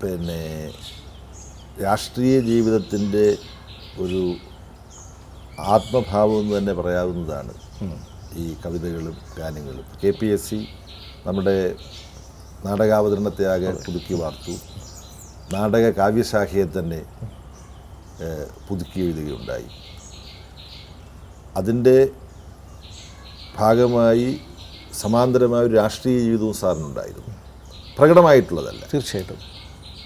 പിന്നെ രാഷ്ട്രീയ ജീവിതത്തിന്റെ ഒരു ആത്മഭാവം എന്ന് തന്നെ പറയാവുന്നതാണ് ഈ കവിതകളും ഗാനങ്ങളും. കെ പി എസ് സി നമ്മുടെ നാടകാവതരണത്തെ ആകെ പുതുക്കി വാർത്തു. നാടക കാവ്യശാഖയെ തന്നെ പുതുക്കി എഴുതുകയുണ്ടായി. അതിന്റെ ഭാഗമായി സമാന്തരമായ ഒരു രാഷ്ട്രീയ ജീവിതവും സാറിനുണ്ടായിരുന്നു. പ്രകടമായിട്ടുള്ളതല്ല. തീർച്ചയായിട്ടും.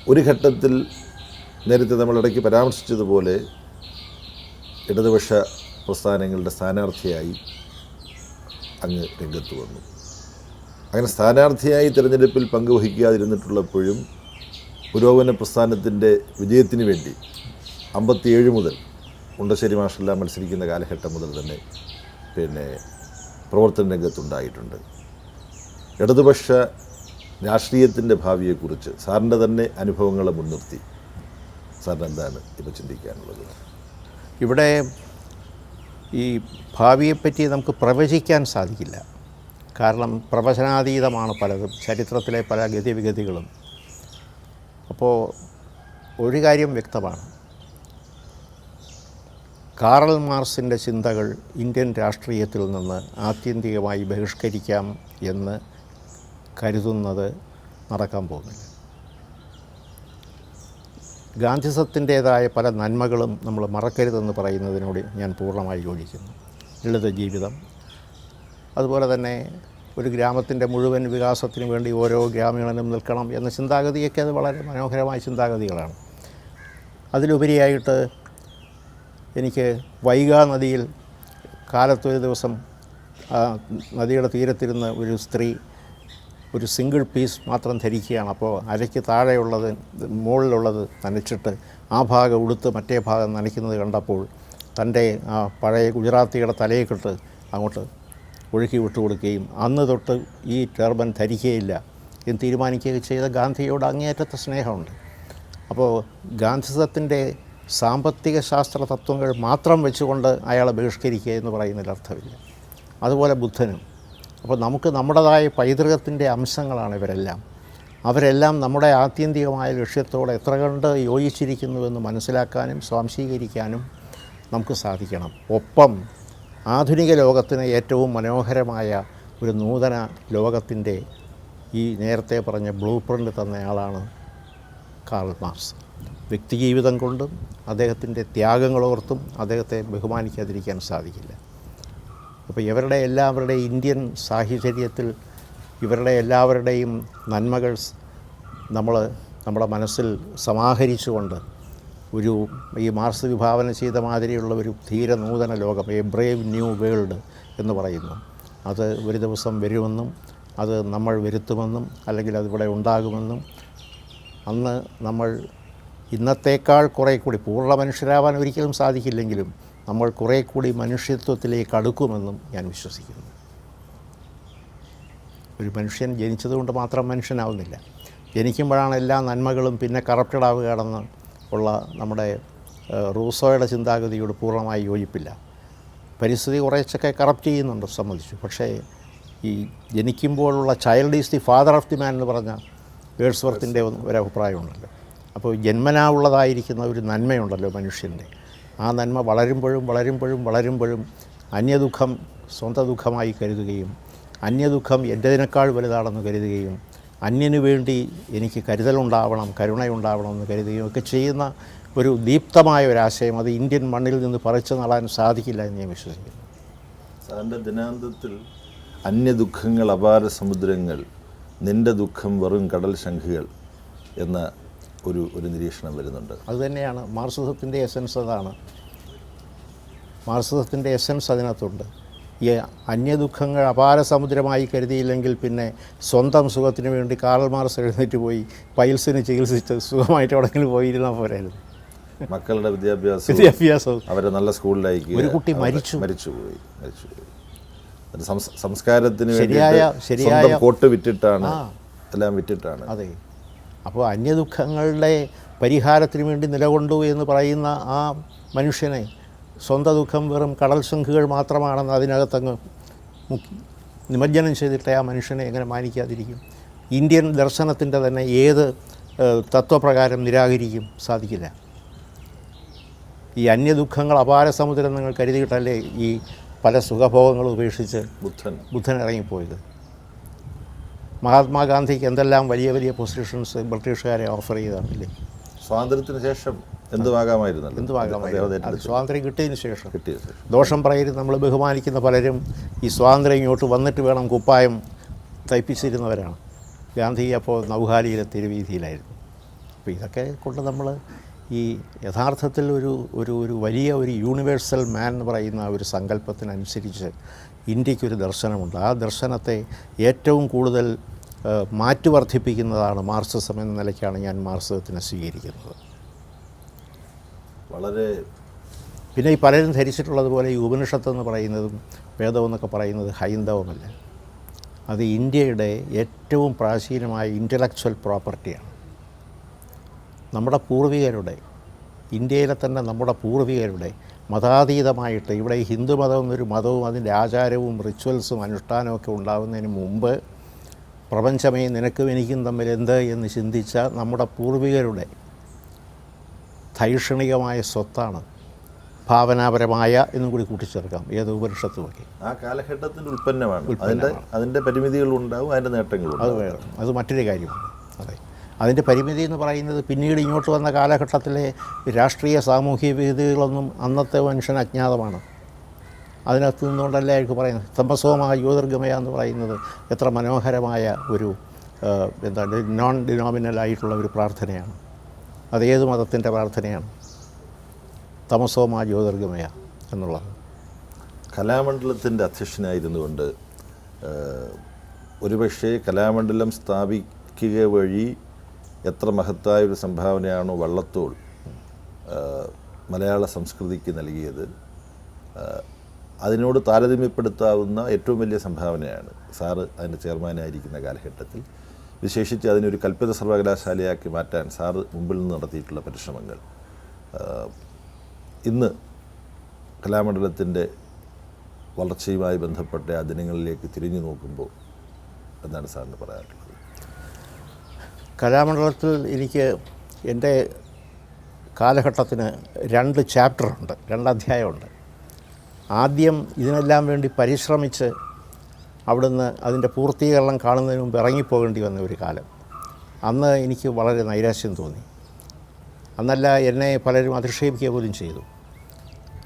ഒരു ഘട്ടത്തിൽ നേരത്തെ നമ്മൾ ഇടയ്ക്ക് പരാമർശിച്ചതുപോലെ ഇടതുപക്ഷ പ്രസ്ഥാനങ്ങളുടെ സ്ഥാനാർത്ഥിയായി അങ്ങ് രംഗത്ത് വന്നു. അങ്ങനെ സ്ഥാനാർത്ഥിയായി തിരഞ്ഞെടുപ്പിൽ പങ്കുവഹിക്കാതിരുന്നിട്ടുള്ളപ്പോഴും പുരോഗമന പ്രസ്ഥാനത്തിന്റെ വിജയത്തിന് വേണ്ടി അമ്പത്തിയേഴ് മുതൽ ഉണ്ടശ്ശേരി മാഷെല്ലാം മത്സരിക്കുന്ന കാലഘട്ടം മുതൽ തന്നെ പിന്നെ പ്രവർത്തന രംഗത്തുണ്ടായിട്ടുണ്ട്. ഇടതുപക്ഷ രാഷ്ട്രീയത്തിന്റെ ഭാവിയെക്കുറിച്ച് സാറിന്റെ തന്നെ അനുഭവങ്ങളെ മുൻനിർത്തി. സാറിന് എന്താണ് ഇപ്പോൾ ചിന്തിക്കാനുള്ളത്? ഇവിടെ ഈ ഭാവിയെപ്പറ്റി നമുക്ക് പ്രവചിക്കാൻ സാധിക്കില്ല. കാരണം പ്രവചനാതീതമാണ് പലതും ചരിത്രത്തിലെ പല ഗതിവിഗതികളും. അപ്പോൾ ഒരു കാര്യം വ്യക്തമാണ്. കാറൽ മാർസിന്റെ ചിന്തകൾ ഇന്ത്യൻ രാഷ്ട്രീയത്തിൽ നിന്ന് ആത്യന്തികമായി ബഹിഷ്കരിക്കാം എന്ന് കരുതുന്നത് നടക്കാൻ പോകുന്നില്ല. ഗാന്ധിസത്തിന്റേതായ പല നന്മകളും നമ്മൾ മറക്കരുതെന്ന് പറയുന്നതിനോട് ഞാൻ പൂർണമായി യോജിക്കുന്നു. ലളിത ജീവിതം. അതുപോലെ തന്നെ ഒരു ഗ്രാമത്തിന്റെ മുഴുവൻ വികാസത്തിന് വേണ്ടി ഓരോ ഗ്രാമീണനും നിൽക്കണം എന്ന ചിന്താഗതിയൊക്കെ അത് വളരെ മനോഹരമായ ചിന്താഗതികളാണ്. അതിലുപരിയായിട്ട് എനിക്ക് വൈഗാ നദിയിൽ കാലത്തൊരു ദിവസം നദിയുടെ തീരത്തിരുന്ന ഒരു സ്ത്രീ ഒരു സിംഗിൾ പീസ് മാത്രം ധരിക്കുകയാണ്. അപ്പോൾ അരയ്ക്ക് താഴെയുള്ളത് മുകളിലുള്ളത് നനച്ചിട്ട് ആ ഭാഗം ഉടുത്ത് മറ്റേ ഭാഗം നനയ്ക്കുന്നത് കണ്ടപ്പോൾ തന്റെ ആ പഴയ ഗുജറാത്തിയുടെ തലയെക്കിട്ട് അങ്ങോട്ട് ഒഴുക്കി വിട്ടുകൊടുക്കുകയും അന്ന് തൊട്ട് ഈ ടർബൻ ധരിക്കുകയില്ല എന്ന് തീരുമാനിക്കുകയും ചെയ്ത ഗാന്ധിയോട് അങ്ങേയറ്റത്തെ സ്നേഹമുണ്ട്. അപ്പോൾ ഗാന്ധിസത്തിന്റെ സാമ്പത്തിക ശാസ്ത്ര തത്വങ്ങൾ മാത്രം വെച്ചുകൊണ്ട് അയാളെ ബഹിഷ്കരിക്കുക എന്ന് പറയുന്നതിൽ അർത്ഥമില്ല. അതുപോലെ ബുദ്ധനും അപ്പോൾ നമുക്ക് നമ്മുടേതായ പൈതൃകത്തിന്റെ അംശങ്ങളാണ് ഇവരെല്ലാം. അവരെല്ലാം നമ്മുടെ ആത്യന്തികമായ ലക്ഷ്യത്തോടെ എത്ര കണ്ട് യോജിച്ചിരിക്കുന്നുവെന്ന് മനസ്സിലാക്കാനും സ്വാംശീകരിക്കാനും നമുക്ക് സാധിക്കണം. ഒപ്പം ആധുനിക ലോകത്തിന് ഏറ്റവും മനോഹരമായ ഒരു നൂതന ലോകത്തിന്റെ ഈ നേരത്തെ പറഞ്ഞ ബ്ലൂ പ്രിന്റ് തന്നയാളാണ് കാൾ മാർസ് വ്യക്തിജീവിതം കൊണ്ടും അദ്ദേഹത്തിന്റെ ത്യാഗങ്ങളോർത്തും അദ്ദേഹത്തെ ബഹുമാനിക്കാതിരിക്കാൻ സാധിക്കില്ല. അപ്പോൾ ഇവരുടെ എല്ലാവരുടെ ഇന്ത്യൻ സാഹചര്യത്തിൽ ഇവരുടെ എല്ലാവരുടെയും നന്മകൾ നമ്മൾ നമ്മുടെ മനസ്സിൽ സമാഹരിച്ചുകൊണ്ട് ഒരു ഈ മാർസ് വിഭാവന ചെയ്ത മാതിരിയുള്ള ഒരു ധീര നൂതന ലോകം എ ബ്രേവ് ന്യൂ വേൾഡ് എന്ന് പറയുന്നു. അത് ഒരു ദിവസം വരുമെന്നും അത് നമ്മൾ വരുത്തുമെന്നും അല്ലെങ്കിൽ അതിവിടെ ഉണ്ടാകുമെന്നും അന്ന് നമ്മൾ ഇന്നത്തേക്കാൾ കുറേ കൂടി പൂർണ മനുഷ്യരാവാൻ ഒരിക്കലും സാധിക്കില്ലെങ്കിലും നമ്മൾ കുറേ കൂടി മനുഷ്യത്വത്തിലേക്ക് അടുക്കുമെന്നും ഞാൻ വിശ്വസിക്കുന്നു. ഒരു മനുഷ്യൻ ജനിച്ചതുകൊണ്ട് മാത്രം മനുഷ്യനാവുന്നില്ല. ജനിക്കുമ്പോഴാണ് എല്ലാ നന്മകളും പിന്നെ കറപ്റ്റഡ് ആവുകയാണെന്ന് ഉള്ള നമ്മുടെ റൂസോയുടെ ചിന്താഗതിയോട് പൂർണമായി യോജിപ്പില്ല. പരിസ്ഥിതി കുറേച്ചൊക്കെ കറപ്റ്റ് ചെയ്യുന്നുണ്ട് സമ്മതിച്ചു. പക്ഷേ ഈ ജനിക്കുമ്പോഴുള്ള child is the father of the man എന്ന് പറഞ്ഞ വേഴ്സ്വർത്തിന്റെ ഒരു അഭിപ്രായമുണ്ടല്ലോ. അപ്പോൾ ജന്മനാ ഉള്ളതായിരിക്കുന്ന ഒരു നന്മയുണ്ടല്ലോ മനുഷ്യന്റെ. ആ നന്മ വളരുമ്പോഴും വളരുമ്പോഴും വളരുമ്പോഴും അന്യദുഃഖം സ്വന്തം ദുഃഖമായി കരുതുകയും അന്യദുഃഖം എന്റെതിനേക്കാൾ വലുതാണെന്ന് കരുതുകയും അന്യനു വേണ്ടി എനിക്ക് കരുതലുണ്ടാവണം കരുണയുണ്ടാവണം എന്ന് കരുതുകയും ഒക്കെ ചെയ്യുന്ന ഒരു ദീപ്തമായ ഒരാശയം അത് ഇന്ത്യൻ മണ്ണിൽ നിന്ന് പറിച്ചു നടാൻ സാധിക്കില്ല എന്ന് ഞാൻ വിശ്വസിക്കുന്നു. സാറിന്റെ ദിനാന്തത്തിൽ അന്യദുഃഖങ്ങൾ അപാര സമുദ്രങ്ങൾ നിന്റെ ദുഃഖം വെറും കടൽ ശംഖുകൾ എന്ന ഒരു ഒരു നിരീക്ഷണം വരുന്നുണ്ട്. അതുതന്നെയാണ് മാർസിസത്തിന്റെ എസൻസ് അതാണ്. മാർസിസത്തിന്റെ എസൻസ് അതിനകത്തുണ്ട്. ഈ അന്യദുഃഖങ്ങൾ അപാര സമുദ്രമായി കരുതിയില്ലെങ്കിൽ പിന്നെ സ്വന്തം സുഖത്തിന് വേണ്ടി കാറൽ മാർസ് എഴുന്നേറ്റ് പോയി പൈൽസിന് ചികിത്സിച്ച് സുഖമായിട്ട് എവിടെയെങ്കിലും പോയിരുന്നാൽ പോരായിരുന്നു. മക്കളുടെ വിദ്യാഭ്യാസം വിദ്യാഭ്യാസം അവരെ നല്ല സ്കൂളിലേക്ക് ഒരു കുട്ടി മരിച്ചു. മരിച്ചു. പോയി. മരിച്ചു പോയി. സംസ്- സംസ്കാരത്തിന് ശരിയായ- ശരിയായ- കോട്ട് വിറ്റിട്ടാണ് എല്ലാം വിറ്റിട്ടാണ്. അതെ. അപ്പോൾ അന്യദുഃഖങ്ങളുടെ പരിഹാരത്തിന് വേണ്ടി നിലകൊണ്ടു എന്ന് പറയുന്ന ആ മനുഷ്യനെ സ്വന്തം ദുഃഖം വെറും കടൽ ശംഖുകൾ മാത്രമാണെന്ന് അതിനകത്തങ്ങ് മുക്കി നിമജ്ജനം ചെയ്തിട്ട് ആ മനുഷ്യനെ എങ്ങനെ മാനിക്കാതിരിക്കും? ഇന്ത്യൻ ദർശനത്തിന്റെ തന്നെ ഏത് തത്വപ്രകാരം നിരാകരിക്കും സാധിക്കില്ല. ഈ അന്യദുഃഖങ്ങൾ അപാര സമുദ്രം നിങ്ങൾ കരുതിയിട്ടല്ലേ ഈ പല സുഖഭോഗങ്ങളും ഉപേക്ഷിച്ച് ബുദ്ധൻ. ബുദ്ധൻ ഇറങ്ങിപ്പോയത്? മഹാത്മാഗാന്ധിക്ക് എന്തെല്ലാം വലിയ വലിയ പൊസിഷൻസ് ബ്രിട്ടീഷുകാരെ ഓഫർ ചെയ്താണില്ലേ സ്വാതന്ത്ര്യത്തിന് ശേഷം എന്തുമാകാമായിരുന്നു എന്തുമാകാമായിരുന്നു അത് സ്വാതന്ത്ര്യം കിട്ടിയതിന് ശേഷം. കിട്ടിയ ദോഷം പറയരുത് നമ്മൾ ബഹുമാനിക്കുന്ന പലരും ഈ സ്വാതന്ത്ര്യം ഇങ്ങോട്ട് വന്നിട്ട് വേണം കുപ്പായം തയ്പ്പിച്ചിരുന്നവരാണ്. ഗാന്ധി അപ്പോൾ നൗഹാലിയിലെ തിരുവീതിയിലായിരുന്നു അപ്പോൾ ഇതൊക്കെ കൊണ്ട് നമ്മൾ ഈ യഥാർത്ഥത്തിൽ ഒരു ഒരു ഒരു വലിയ ഒരു യൂണിവേഴ്സൽ മാൻ എന്ന് പറയുന്ന ഒരു സങ്കല്പത്തിനനുസരിച്ച് ഇന്ത്യക്കൊരു ദർശനമുണ്ട്. ആ ദർശനത്തെ ഏറ്റവും കൂടുതൽ മാറ്റിവർദ്ധിപ്പിക്കുന്നതാണ് മാർക്സിസം എന്ന നിലയ്ക്കാണ് ഞാൻ മാർക്സിസത്തിനെ സ്വീകരിക്കുന്നത്. വളരെ പിന്നെ ഈ പലരും ധരിച്ചിട്ടുള്ളതുപോലെ ഈ ഉപനിഷത്ത് എന്ന് പറയുന്നതും വേദം എന്നൊക്കെ പറയുന്നത് ഹൈന്ദവമല്ല. അത് ഇന്ത്യയുടെ ഏറ്റവും പ്രാചീനമായ ഇന്റലക്ച്വൽ പ്രോപ്പർട്ടിയാണ്. നമ്മുടെ പൂർവികരുടെ ഇന്ത്യയിലെ തന്നെ നമ്മുടെ പൂർവികരുടെ മതാതീതമായിട്ട് ഇവിടെ ഹിന്ദു മതം എന്നൊരു മതവും അതിന്റെ ആചാരവും റിച്വൽസും അനുഷ്ഠാനവും ഒക്കെ ഉണ്ടാകുന്നതിന് മുമ്പ് പ്രപഞ്ചമേ നിനക്കും എനിക്കും തമ്മിൽ എന്ത് എന്ന് ചിന്തിച്ച നമ്മുടെ പൂർവികരുടെ ധൈഷണികമായ സ്വത്താണ് ഭാവനാപരമായ എന്നും കൂടി കൂട്ടിച്ചേർക്കാം. ഏത് ഉപനിഷത്തുമൊക്കെ ആ കാലഘട്ടത്തിന്റെ ഉൽപ്പന്നമാണ്. അതിന്റെ അതിന്റെ പരിമിതികളുണ്ടാവും അതിന്റെ നേട്ടങ്ങളും അത് വേറെ അത് മറ്റൊരു കാര്യമാണ്. അതെ. അതിന്റെ പരിമിതി എന്ന് പറയുന്നത് പിന്നീട് ഇങ്ങോട്ട് വന്ന കാലഘട്ടത്തിലെ രാഷ്ട്രീയ സാമൂഹിക വിധികളൊന്നും അന്നത്തെ മനുഷ്യന് അജ്ഞാതമാണ്. അതിനകത്ത് നിന്നുകൊണ്ടല്ലേ അയാൾക്ക് പറയുന്നത്? തമസോമ ജ്യോതിർഗമയ എന്ന് പറയുന്നത് എത്ര മനോഹരമായ ഒരു എന്താ നോൺ ഡിനോമിനൽ ആയിട്ടുള്ള ഒരു പ്രാർത്ഥനയാണ്. അത് ഏത് മതത്തിന്റെ പ്രാർത്ഥനയാണ്? തമസോമ ജ്യോതിർഗമയ എന്നുള്ളത്. കലാമണ്ഡലത്തിന്റെ അധ്യക്ഷനായിരുന്നു കൊണ്ട് ഒരുപക്ഷേ കലാമണ്ഡലം സ്ഥാപിക്കുക വഴി എത്ര മഹത്തായ ഒരു സംഭാവനയാണോ വള്ളത്തോൾ മലയാള സംസ്കൃതിക്ക് നൽകിയത് അതിനോട് താരതമ്യപ്പെടുത്താവുന്ന ഏറ്റവും വലിയ സംഭാവനയാണ്. സാറ് അതിന്റെ ചെയർമാനായിരിക്കുന്ന കാലഘട്ടത്തിൽ വിശേഷിച്ച് അതിനൊരു കൽപ്പിത സർവകലാശാലയാക്കി മാറ്റാൻ സാറ് മുമ്പിൽ നിന്ന് നടത്തിയിട്ടുള്ള പരിശ്രമങ്ങൾ. ഇന്ന് കലാമണ്ഡലത്തിന്റെ വളർച്ചയുമായി ബന്ധപ്പെട്ട ആ ദിനങ്ങളിലേക്ക് തിരിഞ്ഞു നോക്കുമ്പോൾ എന്നാണ് സാറിന് പറയാനുള്ളത്? കലാമണ്ഡലത്തിൽ എനിക്ക് എന്റെ കാലഘട്ടത്തിന് രണ്ട് ചാപ്റ്ററുണ്ട് രണ്ട് അധ്യായമുണ്ട്. ആദ്യം ഇതിനെല്ലാം വേണ്ടി പരിശ്രമിച്ച് അവിടുന്ന് അതിന്റെ പൂർത്തീകരണം കാണുന്നതിന് മുമ്പ് ഇറങ്ങിപ്പോകേണ്ടി വന്ന ഒരു കാലം. അന്ന് എനിക്ക് വളരെ നൈരാശ്യം തോന്നി. അന്നല്ല എന്നെ പലരും അധിക്ഷേപിക്കുക പോലും ചെയ്തു.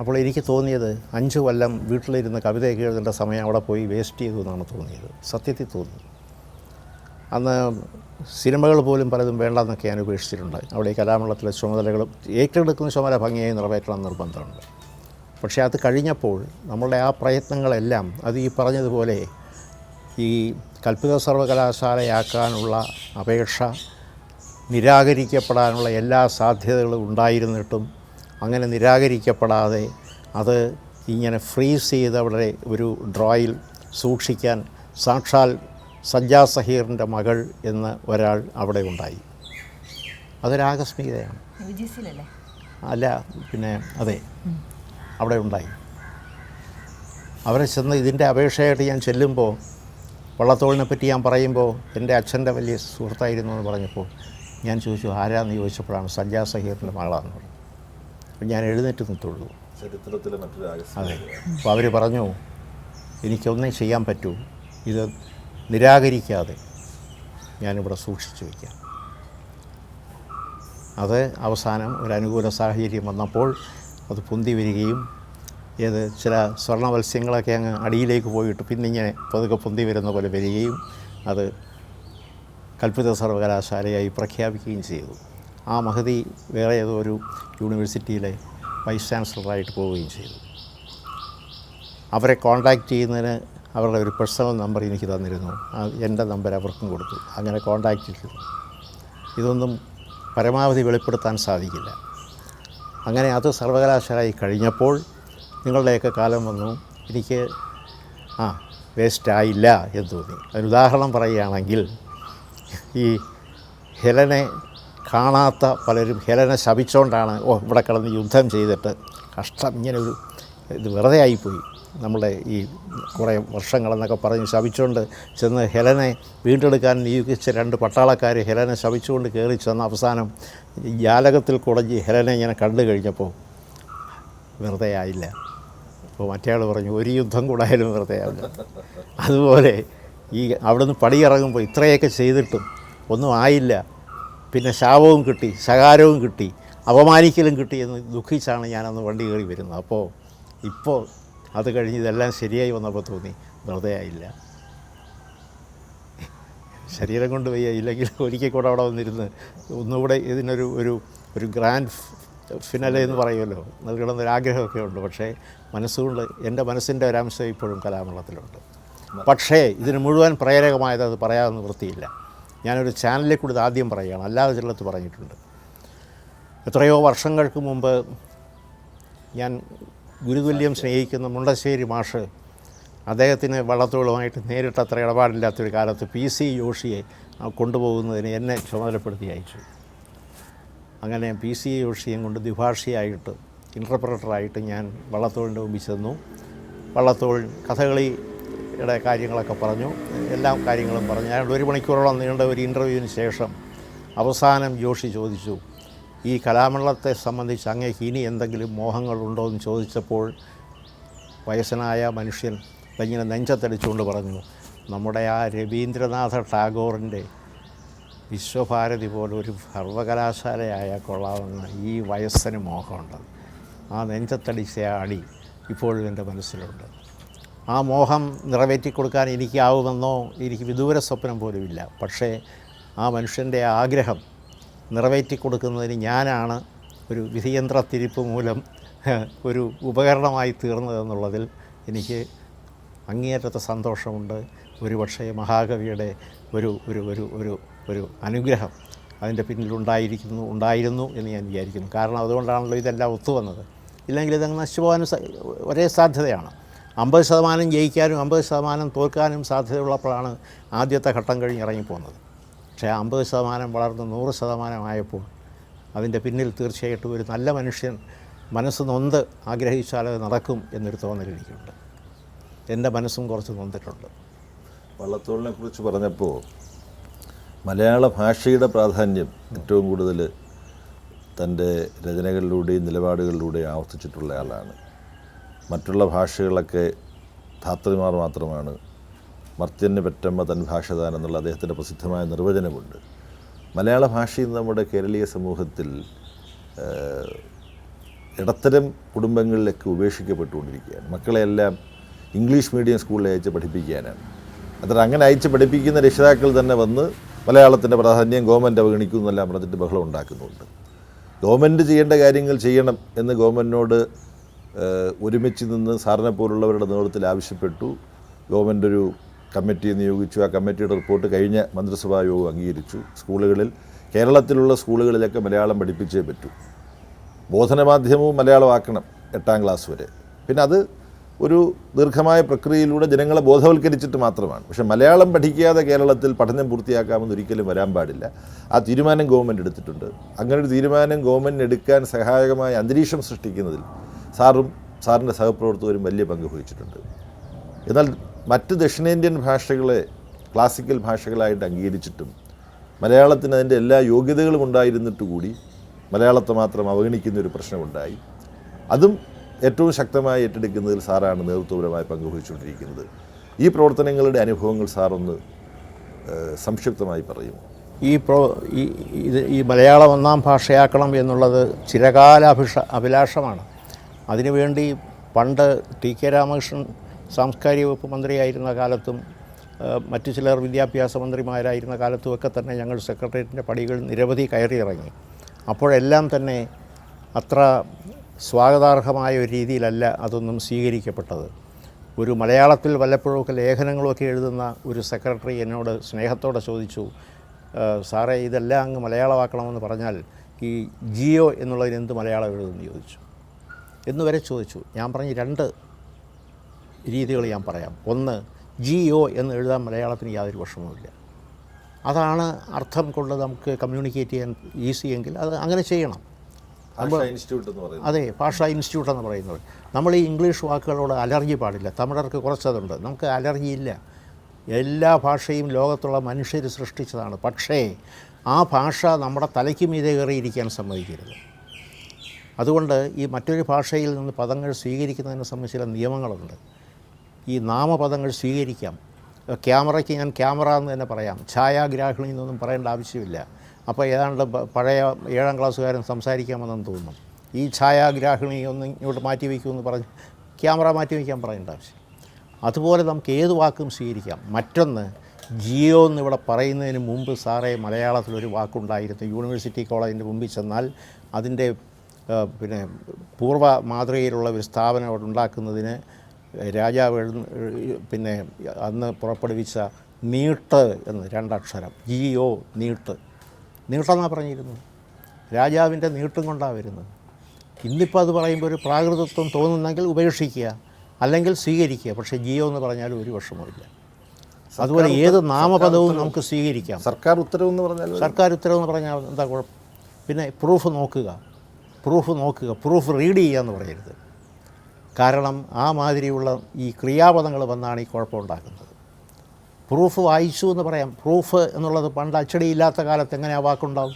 അപ്പോൾ എനിക്ക് തോന്നിയത് അഞ്ച് കൊല്ലം വീട്ടിലിരുന്ന് കവിതയൊക്കെ എഴുതേണ്ട സമയം അവിടെ പോയി വേസ്റ്റ് ചെയ്തു എന്നാണ് തോന്നിയത്. സത്യത്തിൽ തോന്നി. അന്ന് സിനിമകൾ പോലും പലതും വേണ്ടെന്നൊക്കെ ഞാൻ ഉപേക്ഷിച്ചിട്ടുണ്ട് അവിടെ ഈ കലാമണ്ഡലത്തിലെ ചുമതലകളും ഏറ്റെടുക്കുന്ന ചുമതല ഭംഗിയായി നിറവേറ്റണം നിർബന്ധമുണ്ട്. പക്ഷേ അത് കഴിഞ്ഞപ്പോൾ നമ്മളുടെ ആ പ്രയത്നങ്ങളെല്ലാം അത് ഈ പറഞ്ഞതുപോലെ ഈ കൽപ്പിത സർവകലാശാലയാക്കാനുള്ള അപേക്ഷ നിരാകരിക്കപ്പെടാനുള്ള എല്ലാ സാധ്യതകളും ഉണ്ടായിരുന്നിട്ടും അങ്ങനെ നിരാകരിക്കപ്പെടാതെ അത് ഇങ്ങനെ ഫ്രീസ് ചെയ്ത് അവിടെ ഒരു ഡ്രോയിൽ സൂക്ഷിക്കാൻ സാക്ഷാൽ സജ്ജാ സഹീറിന്റെ മകൾ എന്ന് ഒരാൾ അവിടെ ഉണ്ടായി. അതൊരാകസ്മികതയാണ്. അല്ല പിന്നെ അതെ അവിടെ ഉണ്ടായി. അവരെ ചെന്ന് ഇതിന്റെ അപേക്ഷയായിട്ട് ഞാൻ ചെല്ലുമ്പോൾ വള്ളത്തോളിനെ പറ്റി ഞാൻ പറയുമ്പോൾ എന്റെ അച്ഛന്റെ വലിയ സുഹൃത്തായിരുന്നു എന്ന് പറഞ്ഞപ്പോൾ ഞാൻ ചോദിച്ചു ആരാന്ന്? ചോദിച്ചപ്പോഴാണ് സഞ്ജാ സഹീറിന്റെ മകളാന്ന് പറഞ്ഞു. അപ്പം ഞാൻ എഴുന്നേറ്റ് നിൽത്തുള്ളൂ ചരിത്രത്തിലെ മറ്റൊരു അതെ. അപ്പോൾ അവർ പറഞ്ഞു എനിക്കൊന്നേ ചെയ്യാൻ പറ്റൂ. ഇത് നിരാകരിക്കാതെ ഞാനിവിടെ സൂക്ഷിച്ചു വയ്ക്കാം. അത് അവസാനം ഒരു അനുകൂല സാഹചര്യം വന്നപ്പോൾ അത് പൊന്തി വരികയും ഏത് ചില സ്വർണ മത്സ്യങ്ങളൊക്കെ അങ്ങ് അടിയിലേക്ക് പോയിട്ട് പിന്നെ ഇങ്ങനെ പതുക്കെ പൊന്തി വരുന്ന പോലെ വരികയും അത് കൽപ്പിത സർവകലാശാലയായി പ്രഖ്യാപിക്കുകയും ചെയ്തു. ആ മഹതി വേറെ ഏതോ ഒരു യൂണിവേഴ്സിറ്റിയിലെ വൈസ് ചാൻസലറായിട്ട് പോവുകയും ചെയ്തു. അവരെ കോൺടാക്റ്റ് ചെയ്യുന്നതിന് അവരുടെ ഒരു പേഴ്സണൽ നമ്പർ എനിക്ക് തന്നിരുന്നു. എന്റെ നമ്പർ അവർക്കും കൊടുത്തു. അങ്ങനെ കോണ്ടാക്റ്റ് ചെയ്തു ഇതൊന്നും പരമാവധി വെളിപ്പെടുത്താൻ സാധിക്കില്ല. അങ്ങനെ അത് സർവകലാശാലയിൽ കഴിഞ്ഞപ്പോൾ നിങ്ങളുടെയൊക്കെ കാലം വന്നു. എനിക്ക് ആ വേസ്റ്റായില്ല എന്ന് തോന്നി. അതിന് ഉദാഹരണം പറയുകയാണെങ്കിൽ ഈ ഹെലനെ കാണാത്ത പലരും ഹെലനെ ശപിച്ചുകൊണ്ടാണ് ഓ ഇവിടെ കിടന്ന് യുദ്ധം ചെയ്തിട്ട് കഷ്ടം. ഇങ്ങനെ ഒരു ഇത് വെറുതെ ആയിപ്പോയി. നമ്മുടെ ഈ കുറേ വർഷങ്ങളെന്നൊക്കെ പറഞ്ഞ് ശപിച്ചുകൊണ്ട് ചെന്ന് ഹെലനെ വീണ്ടെടുക്കാൻ നിയോഗിച്ച രണ്ട് പട്ടാളക്കാർ ഹെലനെ ശപിച്ചുകൊണ്ട് കയറി ചെന്ന അവസാനം ജാലകത്തിൽ കുടഞ്ഞ് ഹെലനെ ഇങ്ങനെ കണ്ടു കഴിഞ്ഞപ്പോൾ വെറുതെ ആയില്ല. അപ്പോൾ മറ്റേയാൾ പറഞ്ഞു ഒരു യുദ്ധം കൂടായാലും വെറുതെ ആവില്ല. അതുപോലെ ഈ അവിടുന്ന് പടിയിറങ്ങുമ്പോൾ ഇത്രയൊക്കെ ചെയ്തിട്ടും ഒന്നും ആയില്ല. പിന്നെ ശാപവും കിട്ടി ശകാരവും കിട്ടി അപമാനിക്കലും കിട്ടി എന്ന് ദുഃഖിച്ചാണ് ഞാനന്ന് വണ്ടി കയറി വരുന്നത്. അപ്പോൾ ഇപ്പോൾ അത് കഴിഞ്ഞ് ഇതെല്ലാം ശരിയായി വന്നപ്പോൾ തോന്നി വെറുതെ ആയില്ല. ശരീരം കൊണ്ട് വയ്യ ഇല്ലെങ്കിൽ ഒരിക്കൽ കൂടെ അവിടെ വന്നിരുന്ന് ഒന്നുകൂടെ ഇതിനൊരു ഒരു ഒരു ഗ്രാൻഡ് ഫിനലെ എന്ന് പറയുമല്ലോ. നൽകണമെന്നൊരു ആഗ്രഹമൊക്കെ ഉണ്ട്. പക്ഷേ മനസ്സുകൊണ്ട് എന്റെ മനസ്സിന്റെ ഒരംശം ഇപ്പോഴും കലാമണ്ഡലത്തിലുണ്ട്. പക്ഷേ ഇതിന് മുഴുവൻ പ്രേരകമായത് അത് പറയാതെ നിവൃത്തിയില്ല ഞാനൊരു ചാനലിൽ കൂടി ഇത് ആദ്യം പറയുകയാണ്. അല്ലാതെ ചിലത്ത് പറഞ്ഞിട്ടുണ്ട്. എത്രയോ വർഷങ്ങൾക്ക് മുമ്പ് ഞാൻ ഗുരുതുല്യം സ്നേഹിക്കുന്ന മുണ്ടശ്ശേരി മാഷ് അദ്ദേഹത്തിന് വള്ളത്തോളുമായിട്ട് നേരിട്ട് അത്ര ഇടപാടില്ലാത്തൊരു കാലത്ത് പി സി ജോഷിയെ കൊണ്ടുപോകുന്നതിന് എന്നെ ചുമതലപ്പെടുത്തി അയച്ചു. അങ്ങനെ പി സി ജോഷിയും കൊണ്ട് ദ്വിഭാഷിയായിട്ട് ഇന്റർപ്രറ്ററായിട്ട് ഞാൻ വള്ളത്തോളിന്റെ മുമ്പിൽ ചെന്നു. വള്ളത്തോൾ കഥകളിയുടെ കാര്യങ്ങളൊക്കെ പറഞ്ഞു. എല്ലാ കാര്യങ്ങളും പറഞ്ഞു. ഞാൻ ഒരു മണിക്കൂറോളം നീണ്ട ഒരു ഇന്റർവ്യൂവിന് ശേഷം അവസാനം ജോഷി ചോദിച്ചു ഈ കലാമണ്ഡലത്തെ സംബന്ധിച്ച് അങ്ങേക്ക് ഇനി എന്തെങ്കിലും മോഹങ്ങളുണ്ടോ എന്ന് ചോദിച്ചപ്പോൾ വയസ്സനായ മനുഷ്യൻ ഇങ്ങനെ നെഞ്ചത്തടിച്ചുകൊണ്ട് പറഞ്ഞു നമ്മുടെ ആ രവീന്ദ്രനാഥ ടാഗോറിന്റെ വിശ്വഭാരതി പോലെ ഒരു സർവകലാശാലയായ കൊള്ളാവുന്ന ഈ വയസ്സിന് മോഹമുണ്ട്. ആ നെഞ്ചത്തടിച്ച അടി ഇപ്പോഴും എന്റെ മനസ്സിലുണ്ട്. ആ മോഹം നിറവേറ്റി കൊടുക്കാൻ എനിക്കാവുമെന്നോ എനിക്ക് വിദൂര സ്വപ്നം പോലുമില്ല. പക്ഷേ ആ മനുഷ്യന്റെ ആഗ്രഹം നിറവേറ്റി കൊടുക്കുന്നതിന് ഞാനാണ് ഒരു വിധിയന്ത്രത്തിരിപ്പ് മൂലം ഒരു ഉപകരണമായി തീർന്നതെന്നുള്ളതിൽ എനിക്ക് അങ്ങേയറ്റത്തെ സന്തോഷമുണ്ട്. ഒരുപക്ഷെ മഹാകവിയുടെ ഒരു ഒരു ഒരു ഒരു ഒരു അനുഗ്രഹം അതിന്റെ പിന്നിലുണ്ടായിരിക്കുന്നു ഉണ്ടായിരുന്നു എന്ന് ഞാൻ വിചാരിക്കുന്നു. കാരണം അതുകൊണ്ടാണല്ലോ ഇതെല്ലാം ഒത്തുവന്നത്. ഇല്ലെങ്കിൽ ഇതങ്ങ് നശിച്ചുപോകാനും ഒരേ സാധ്യതയാണ്. അമ്പത് ശതമാനം ജയിക്കാനും അമ്പത് ശതമാനം തോൽക്കാനും സാധ്യതയുള്ളപ്പോഴാണ് ആദ്യത്തെ ഘട്ടം കഴിഞ്ഞ് ഇറങ്ങിപ്പോകുന്നത്. പക്ഷേ അമ്പത് ശതമാനം വളർന്ന് നൂറ് ശതമാനമായപ്പോൾ അതിന്റെ പിന്നിൽ തീർച്ചയായിട്ടും ഒരു നല്ല മനുഷ്യൻ മനസ്സ് നൊന്ത് ആഗ്രഹിച്ചാൽ അത് നടക്കും എന്നൊരു തോന്നൽ എനിക്കുണ്ട്. എന്റെ മനസ്സും കുറച്ച് നൊന്നിട്ടുണ്ട്. വള്ളത്തോളിനെ കുറിച്ച് പറഞ്ഞപ്പോൾ മലയാള ഭാഷയുടെ പ്രാധാന്യം ഏറ്റവും കൂടുതൽ തന്റെ രചനകളിലൂടെയും നിലപാടുകളിലൂടെയും ആവർത്തിച്ചിട്ടുള്ള ആളാണ്. മറ്റുള്ള ഭാഷകളൊക്കെ ധാത്രിമാർ മാത്രമാണ് മർത്യന് പെറ്റമ്മ തൻ ഭാഷതാൻ എന്നുള്ള അദ്ദേഹത്തിന്റെ പ്രസിദ്ധമായ നിർവചനമുണ്ട്. മലയാള ഭാഷയിൽ നമ്മുടെ കേരളീയ സമൂഹത്തിൽ ഇടത്തരം കുടുംബങ്ങളിലൊക്കെ ഉപേക്ഷിക്കപ്പെട്ടുകൊണ്ടിരിക്കുകയാണ്. മക്കളെയെല്ലാം ഇംഗ്ലീഷ് മീഡിയം സ്കൂളിൽ അയച്ച് പഠിപ്പിക്കാനാണ് അത്ര അങ്ങനെ അയച്ച് പഠിപ്പിക്കുന്ന രക്ഷിതാക്കൾ തന്നെ വന്ന് മലയാളത്തിന്റെ പ്രാധാന്യം ഗവൺമെന്റ് അവഗണിക്കും എന്നെല്ലാം പറഞ്ഞിട്ട് ബഹളം ഉണ്ടാക്കുന്നുണ്ട്. ഗവൺമെന്റ് ചെയ്യേണ്ട കാര്യങ്ങൾ ചെയ്യണം എന്ന് ഗവൺമെന്റിനോട് ഒരുമിച്ച് നിന്ന് സാറിനെ പോലുള്ളവരുടെ നേതൃത്വത്തിൽ ആവശ്യപ്പെട്ടു. ഗവൺമെന്റ് ഒരു കമ്മിറ്റി നിയോഗിച്ചു. ആ കമ്മിറ്റിയുടെ റിപ്പോർട്ട് കഴിഞ്ഞ മന്ത്രിസഭാ യോഗം അംഗീകരിച്ചു. സ്കൂളുകളിൽ കേരളത്തിലുള്ള സ്കൂളുകളിലൊക്കെ മലയാളം പഠിപ്പിച്ചേ പറ്റൂ. ബോധനമാധ്യമവും മലയാളമാക്കണം എട്ടാം ക്ലാസ് വരെ. പിന്നെ അത് ഒരു ദീർഘമായ പ്രക്രിയയിലൂടെ ജനങ്ങളെ ബോധവൽക്കരിച്ചിട്ട് മാത്രമാണ്. പക്ഷേ മലയാളം പഠിക്കാതെ കേരളത്തിൽ പഠനം പൂർത്തിയാക്കാമെന്ന് ഒരിക്കലും വരാൻ പാടില്ല. ആ തീരുമാനം ഗവൺമെന്റ് എടുത്തിട്ടുണ്ട്. അങ്ങനെ ഒരു തീരുമാനം ഗവൺമെന്റ് എടുക്കാൻ സഹായകമായ അന്തരീക്ഷം സൃഷ്ടിക്കുന്നതിൽ സാറും സാറിന്റെ സഹപ്രവർത്തകരും വലിയ പങ്ക് വഹിച്ചിട്ടുണ്ട്. എന്നാൽ മറ്റ് ദക്ഷിണേന്ത്യൻ ഭാഷകളെ ക്ലാസിക്കൽ ഭാഷകളായിട്ട് അംഗീകരിച്ചിട്ടും മലയാളത്തിന് അതിന്റെ എല്ലാ യോഗ്യതകളും ഉണ്ടായിരുന്നിട്ട് കൂടി മലയാളത്തെ മാത്രം അവഗണിക്കുന്ന ഒരു പ്രശ്നമുണ്ടായി. അതും ഏറ്റവും ശക്തമായി ഏറ്റെടുക്കുന്നതിൽ സാറാണ് നേതൃത്വപരമായി പങ്കുവഹിച്ചുകൊണ്ടിരിക്കുന്നത്. ഈ പ്രവർത്തനങ്ങളുടെ അനുഭവങ്ങൾ സാറൊന്ന് സംക്ഷിപ്തമായി പറയും. ഈ പ്രോ ഈ ഇത് ഈ മലയാളം ഒന്നാം ഭാഷയാക്കണം എന്നുള്ളത് ചിരകാല അഭിഷ അഭിലാഷമാണ്. അതിനുവേണ്ടി പണ്ട് ടി കെ രാമകൃഷ്ണൻ സാംസ്കാരിക വകുപ്പ് മന്ത്രിയായിരുന്ന കാലത്തും മറ്റു ചിലർ വിദ്യാഭ്യാസ മന്ത്രിമാരായിരുന്ന കാലത്തും ഒക്കെ തന്നെ ഞങ്ങൾ സെക്രട്ടേറിയറ്റിന്റെ പടികൾ നിരവധി കയറിയിറങ്ങി അപ്പോഴെല്ലാം തന്നെ അത്ര സ്വാഗതാർഹമായ ഒരു രീതിയിലല്ല അതൊന്നും സ്വീകരിക്കപ്പെട്ടത്. ഒരു മലയാളത്തിൽ വല്ലപ്പോഴൊക്കെ ലേഖനങ്ങളൊക്കെ എഴുതുന്ന ഒരു സെക്രട്ടറി എന്നോട് സ്നേഹത്തോടെ ചോദിച്ചു സാറേ ഇതെല്ലാം അങ്ങ് മലയാളമാക്കണമെന്ന് പറഞ്ഞാൽ ഈ ജിയോ എന്നുള്ളതിന് എന്ത് മലയാളം എഴുതുമെന്ന് ചോദിച്ചു. എന്നുവരെ ചോദിച്ചു. ഞാൻ പറഞ്ഞ് രണ്ട് രീതികൾ ഞാൻ പറയാം. ഒന്ന് ജി ഒ എന്ന് എഴുതാൻ മലയാളത്തിന് യാതൊരു വിഷമവുമില്ല. അതാണ് അർത്ഥം കൊണ്ട് നമുക്ക് കമ്മ്യൂണിക്കേറ്റ് ചെയ്യാൻ ഈസി എങ്കിൽ അത് അങ്ങനെ ചെയ്യണം. ഇൻസ്റ്റിറ്റ്യൂട്ട് എന്ന് പറയുന്നത്. അതെ ഭാഷാ ഇൻസ്റ്റിറ്റ്യൂട്ട് എന്ന് പറയുന്നത്. നമ്മൾ ഈ ഇംഗ്ലീഷ് വാക്കുകളോട് അലർജി പാടില്ല. തമിഴർക്ക് കുറച്ചതുണ്ട്. നമുക്ക് അലർജി ഇല്ല. എല്ലാ ഭാഷയും ലോകത്തുള്ള മനുഷ്യർ സൃഷ്ടിച്ചതാണ്. പക്ഷേ ആ ഭാഷ നമ്മുടെ തലയ്ക്ക് മീതെ കയറിയിരിക്കാൻ സമ്മതിക്കരുത്. അതുകൊണ്ട് ഈ മറ്റൊരു ഭാഷയിൽ നിന്ന് പദങ്ങൾ സ്വീകരിക്കുന്നതിനെ സംബന്ധിച്ച് ചില നിയമങ്ങളുണ്ട്. ഈ നാമപദങ്ങൾ സ്വീകരിക്കാം. ക്യാമറയ്ക്ക് ഞാൻ ക്യാമറ എന്ന് തന്നെ പറയാം. ഛായാഗ്രാഹിണി എന്നൊന്നും പറയേണ്ട ആവശ്യമില്ല. അപ്പോൾ ഏതാണ്ട് പഴയ ഏഴാം ക്ലാസ്സുകാരൻ സംസാരിക്കാമെന്ന് തോന്നും ഈ ഛായാഗ്രാഹിണി ഒന്ന് ഇങ്ങോട്ട് മാറ്റി വയ്ക്കുമെന്ന് പറഞ്ഞ് ക്യാമറ മാറ്റി വയ്ക്കാൻ പറയേണ്ട ആവശ്യം. അതുപോലെ നമുക്ക് ഏത് വാക്കും സ്വീകരിക്കാം? മറ്റൊന്ന് ജിയോ എന്ന് ഇവിടെ പറയുന്നതിന് മുമ്പ് സാറേ മലയാളത്തിലൊരു വാക്കുണ്ടായിരുന്നു. യൂണിവേഴ്സിറ്റി കോളേജിന്റെ മുമ്പിൽ ചെന്നാൽ അതിന്റെ പിന്നെ പൂർവ മാതൃകയിലുള്ള ഒരു സ്ഥാപനം അവിടെ ഉണ്ടാക്കുന്നതിന് രാജാവ് പിന്നെ അന്ന് പുറപ്പെടുവിച്ച നീട്ട് എന്ന് രണ്ടക്ഷരം ജി ഒ നീട്ട്. നീട്ടെന്നാണ് പറഞ്ഞിരുന്നത്? രാജാവിന്റെ നീട്ടും കൊണ്ടാണ് വരുന്നത്. ഇന്നിപ്പോൾ അത് പറയുമ്പോൾ ഒരു പ്രാകൃതത്വം തോന്നുന്നെങ്കിൽ ഉപേക്ഷിക്കുക അല്ലെങ്കിൽ സ്വീകരിക്കുക. പക്ഷേ ജിയോ എന്ന് പറഞ്ഞാൽ ഒരു വിഷമമില്ല അതുപോലെ ഏത് നാമപദവും നമുക്ക് സ്വീകരിക്കാം. സർക്കാർ ഉത്തരവ് എന്ന് പറഞ്ഞാൽ സർക്കാർ ഉത്തരവെന്ന് പറഞ്ഞാൽ എന്താ കുഴപ്പം? പിന്നെ പ്രൂഫ് നോക്കുക. പ്രൂഫ് നോക്കുക. പ്രൂഫ് റീഡ് ചെയ്യുക എന്ന് പറയരുത്. കാരണം ആ മാതിരിയുള്ള ഈ ക്രിയാപദങ്ങൾ വന്നാണ് ഈ കുഴപ്പമുണ്ടാക്കുന്നത്. പ്രൂഫ് വായിച്ചു എന്ന് പറയാം. പ്രൂഫ് എന്നുള്ളത് പണ്ട് അച്ചടിയില്ലാത്ത കാലത്ത് എങ്ങനെ ആ വാക്കുണ്ടാവും?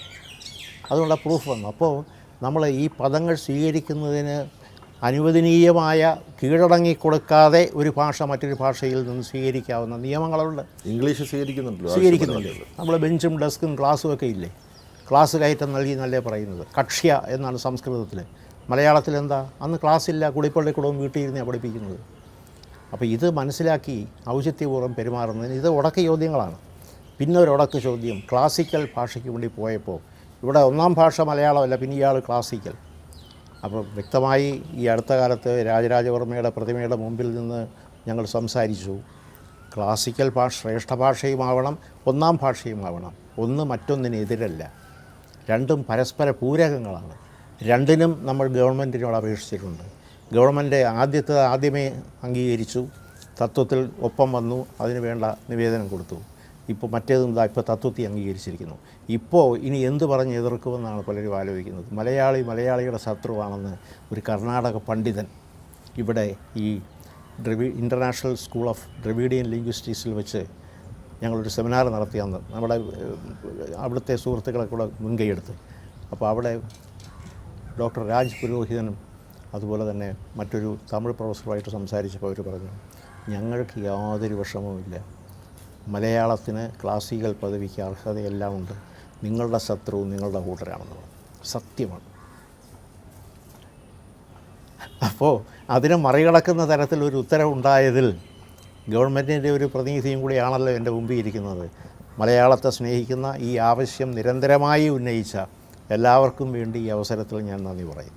അതുകൊണ്ട് പ്രൂഫ് വന്നു അപ്പോൾ നമ്മൾ ഈ പദങ്ങൾ സ്വീകരിക്കുന്നതിന് അനുവദനീയമായ കീഴടങ്ങി കൊടുക്കാതെ ഒരു ഭാഷ മറ്റൊരു ഭാഷയിൽ നിന്ന് സ്വീകരിക്കാവുന്ന നിയമങ്ങളുണ്ട്. ഇംഗ്ലീഷ് സ്വീകരിക്കുന്നുണ്ടല്ലോ സ്വീകരിക്കുന്നുണ്ട്. നമ്മൾ ബെഞ്ചും ഡെസ്കും ക്ലാസ്സും ഒക്കെ ഇല്ലേ? ക്ലാസ് കയറ്റം നൽകി എന്നല്ലേ പറയുന്നത്? കക്ഷ്യ എന്നാണ് സംസ്കൃതത്തിൽ മലയാളത്തിൽ എന്താ അന്ന് ക്ലാസ്സില്ല കുടിപ്പള്ളിക്കൂടവും വീട്ടിൽ ഇരുന്ന് പഠിപ്പിക്കുന്നത്. അപ്പോൾ ഇത് മനസ്സിലാക്കി ഔചിത്യപൂർവം പെരുമാറുന്നതിന് ഇത് ഉടക്ക ചോദ്യങ്ങളാണ്. പിന്നെ ഒരു ഉടക്ക ചോദ്യം ക്ലാസിക്കൽ ഭാഷയ്ക്ക് വേണ്ടി പോയപ്പോൾ ഇവിടെ ഒന്നാം ഭാഷ മലയാളമല്ല പിന്നെ ഇയാൾ ക്ലാസിക്കൽ. അപ്പോൾ വ്യക്തമായി ഈ അടുത്ത കാലത്ത് രാജരാജവർമ്മയുടെ പ്രതിമയുടെ മുമ്പിൽ നിന്ന് ഞങ്ങൾ സംസാരിച്ചു ക്ലാസിക്കൽ ഭാഷ ശ്രേഷ്ഠ ഭാഷയുമാവണം ഒന്നാം ഭാഷയുമാവണം. ഒന്ന് മറ്റൊന്നിനെതിരല്ല രണ്ടും പരസ്പര പൂരകങ്ങളാണ്. രണ്ടിനും നമ്മൾ ഗവൺമെന്റിനോട് അപേക്ഷിച്ചിട്ടുണ്ട്. ഗവൺമെന്റ് ആദ്യത്തെ ആദ്യമേ അംഗീകരിച്ചു തത്വത്തിൽ ഒപ്പം വന്നു അതിന് വേണ്ട നിവേദനം കൊടുത്തു. ഇപ്പോൾ മറ്റേതും ഇതാ ഇപ്പോൾ തത്വത്തിൽ അംഗീകരിച്ചിരിക്കുന്നു. ഇപ്പോൾ ഇനി എന്ത് പറഞ്ഞ് എതിർക്കുമെന്നാണ് പലരും ആലോചിക്കുന്നത്. മലയാളി മലയാളിയുടെ ശത്രുവാണെന്ന് ഒരു കർണാടക പണ്ഡിതൻ ഇവിടെ ഈ ഡ്രവി ഇന്റർനാഷണൽ സ്കൂൾ ഓഫ് ഡ്രവീഡിയൻ ലിംഗ്വിസ്റ്റിക്സിൽ വെച്ച് ഞങ്ങളൊരു സെമിനാർ നടത്തിയെന്ന് നമ്മുടെ അവിടുത്തെ സുഹൃത്തുക്കളെ കൂടെ മുൻകൈയെടുത്ത് അപ്പോൾ അവിടെ ഡോക്ടർ രാജ് പുരോഹിതനും അതുപോലെ തന്നെ മറ്റൊരു തമിഴ് പ്രൊഫസറുമായിട്ട് സംസാരിച്ചപ്പോൾ അവർ പറഞ്ഞു ഞങ്ങൾക്ക് യാതൊരു വിഷമവുമില്ല മലയാളത്തിന് ക്ലാസിക്കൽ പദവിക്ക് അർഹതയെല്ലാം ഉണ്ട് നിങ്ങളുടെ ശത്രുവും നിങ്ങളുടെ കൂട്ടരാണെന്ന് പറഞ്ഞു. സത്യമാണ്. അപ്പോൾ അതിനെ മറികടക്കുന്ന തരത്തിൽ ഒരു ഉത്തരവുണ്ടായതിൽ ഗവൺമെന്റിന്റെ ഒരു പ്രതിനിധിയും കൂടിയാണല്ലോ എന്റെ മുമ്പിൽ ഇരിക്കുന്നത്. മലയാളത്തെ സ്നേഹിക്കുന്ന ഈ ആവശ്യം നിരന്തരമായി ഉന്നയിച്ച എല്ലാവർക്കും വേണ്ടി ഈ അവസരത്തിൽ ഞാൻ നന്ദി പറയുന്നു.